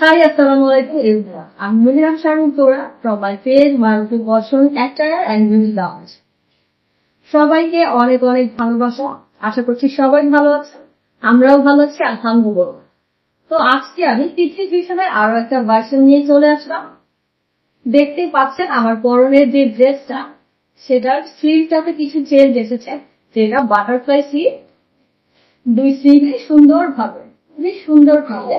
Hi, Assalamu alaikum everyone. I'm Miriam Sharun Tora from my page Maruti Boston Attire and Beauty Lounge. সবাইকে অনেক অনেক ভালোবাসা। আশা করছি সবাই ভালো আছে আমরাও ভালো আছি আলহামদুলিল্লাহ। তো আজকে আমি তিথি ভিশনের আরও একটা ভার্সন নিয়ে চলে আসলাম। দেখতেই পাচ্ছেন আমার পরনের যে ড্রেসটা সেটার স্লিভটাতে কিছু চেঞ্জ এসেছে যেটা বাটারফ্লাই স্লিভ দুই স্লিভে সুন্দর ভাবে খুবই সুন্দর ভাবে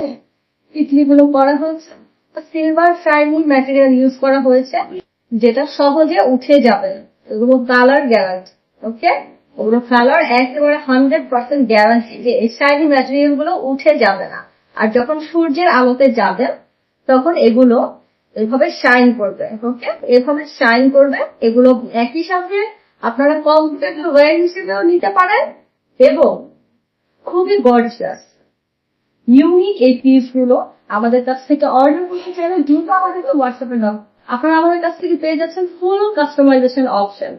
গুলো করা হয়েছে। সিলভার শাইনিং ম্যাটেরিয়াল ইউজ করা হয়েছে, যেটা সহজে উঠে যাবে এগুলো কালার গ্যারান্টি ওকে ওগুলো কালার একেবারে হান্ড্রেড পার্সেন্ট গ্যারান্টি যে এই শাইনি ম্যাটেরিয়ালগুলো উঠে যাবে না। আর যখন সূর্যের আলোতে যাবে, তখন এগুলো এভাবে শাইন করবে ওকে এভাবে শাইন করবে। এগুলো একই সাথে আপনারা কমফোর্টেবল ওয়ার হিসেবেও নিতে পারেন এবং খুবই গর্জিয়াস ইউনিক এই পিসগুলো আমাদের কাছ থেকে অর্ডার করতে চাইলে দ্রুত আমাদেরকে হোয়াটসঅ্যাপে নাও। আপনারা আমাদের কাছ থেকে পেয়ে যাচ্ছেন ফুল কাস্টমাইজেশন অপশন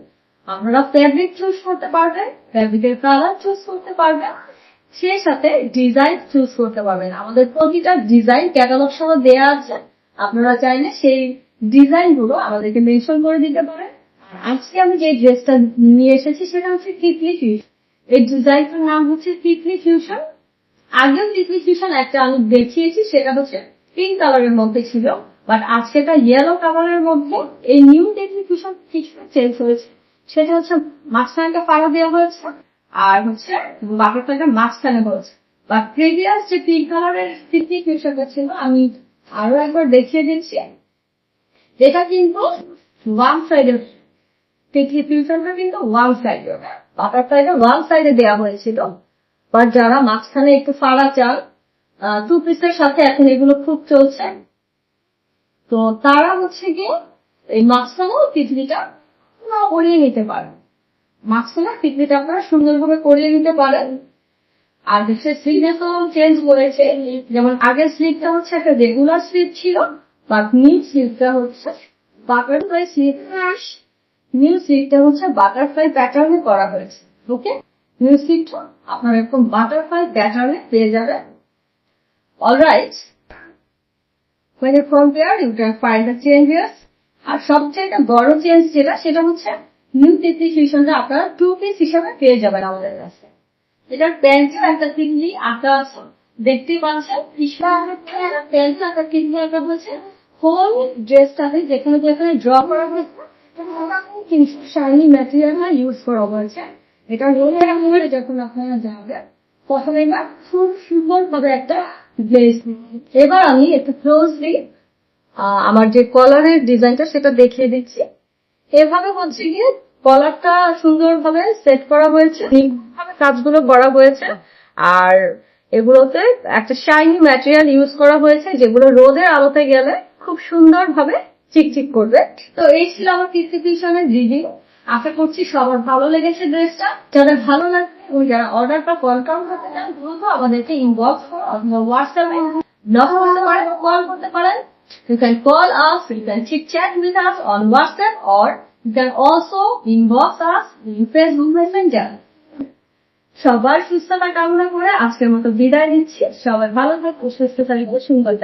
আপনারা ফেব্রিক চুজ করতে পারবেন ফ্যাব্রিকের কালার চুজ করতে পারবেন, সেই সাথে ডিজাইন চুজ করতে পারবেন। আমাদের প্রতিটা ডিজাইন ক্যাটালগ সহ দেওয়া আছে। আপনারা চাইলে সেই ডিজাইনগুলো আমাদেরকে মেনশন করে দিতে পারেন। আজকে আমি যে ড্রেসটা নিয়ে এসেছি, সেটা হচ্ছে তিতলি ফিউশন এই ডিজাইনটার নাম হচ্ছে তিতলি ফিউশন আগেও তিতলি ফিউশন একটা আমি দেখিয়েছি, সেটা হচ্ছে পিঙ্ক কালারের মধ্যে ছিল বাট আজকেটা ইয়েলো কালারের মধ্যে এই নিউ তিতলি ফিউশন কিছু চেঞ্জ হয়েছে। সেটা হচ্ছে মাঝখানে ফাড়া দেওয়া হয়েছে, আর হচ্ছে বাটারফ্লাইটা মাঝখানে হয়েছে। বা প্রিভিয়াস যে পিঙ্ক কালারের তিতলি ফিউশনটা ছিল, আমি আরও একবার দেখিয়ে দিচ্ছি। এটা কিন্তু ওয়ান সাইডের তিতলি ফিউশনটা কিন্তু ওয়ান সাইডের বাটারফ্লাইটা ওয়ান সাইডে দেওয়া হয়েছিল। বা যারা মাঝখানে একটু ফাড়া চান টু পিসের সাথে এখন এগুলো খুব চলছে। তো তারা হচ্ছে গিয়ে এই মাঝখানেও তিতলিটা করিয়ে নিতে পারেন। মাঝখানে তিতলিটা আপনারা সুন্দরভাবে করিয়ে নিতে পারেন। আর হচ্ছে স্লিভেসও চেঞ্জ করেছে। যেমন আগের স্লিভটা হচ্ছে একটা রেগুলার স্লিভ ছিল বাট নিউ স্লিভটা হচ্ছে বাটারফ্লাই স্লিভ নিউ স্লিভটা হচ্ছে বাটারফ্লাই প্যাটার্নে করা হয়েছে। ওকে স্লিভটা আপনার এরকম বাটারফ্লাই প্যাটার্নে পেয়ে যাবেন alright when you compare, you can find the changes. আর সবচেয়ে বড় চেঞ্জ যেটা, সেটা হচ্ছে নিউ তিতলি আপনারা টু পিস হিসাবে পেয়ে যাবেন আমাদের কাছে। এটার প্যান্টের একটা আঁকা আছে। দেখতে পাচ্ছেন? প্যান্টের একটা তিতলি আঁকা হয়েছে হোল ড্রেসটাতে যেখানে যেখানে ড্র করা হয়েছে শাইনি ম্যাটেরিয়াল ইউজ করা হয়েছে। এটা হলে যখন আপনারা প্রথমে খুব সুন্দর ভাবে একটা এবার আমি একটু ক্লোজলি আমার যে কলারের ডিজাইনটা সেটা দেখিয়ে দিচ্ছি। এভাবে হচ্ছে গিয়ে কলারটা সুন্দরভাবে সেট করা হয়েছে কাজগুলো করা হয়েছে। আর এগুলোতে একটা শাইনি ম্যাটেরিয়াল ইউজ করা হয়েছে, যেগুলো রোদের আলোতে গেলে খুব সুন্দরভাবে চিকচিক করবে। তো এই ছিল আমার ডিস্ট্রিবিউশনের রিভিউ আশা করছি সবার ভালো লেগেছে ড্রেসটা। যাদের ভালো লাগে ওই যারা অর্ডারটা কনফার্ম করতে চান দ্রুত আমাদেরকে ইনবক্স অথবা হোয়াটসঅ্যাপে নক করতে পারেন কল করতে পারেন. সবার সুস্থতা কামনা করে আজকের মতো বিদায় নিচ্ছি। সবাই ভালো থাকবে সুস্থ সুন্দর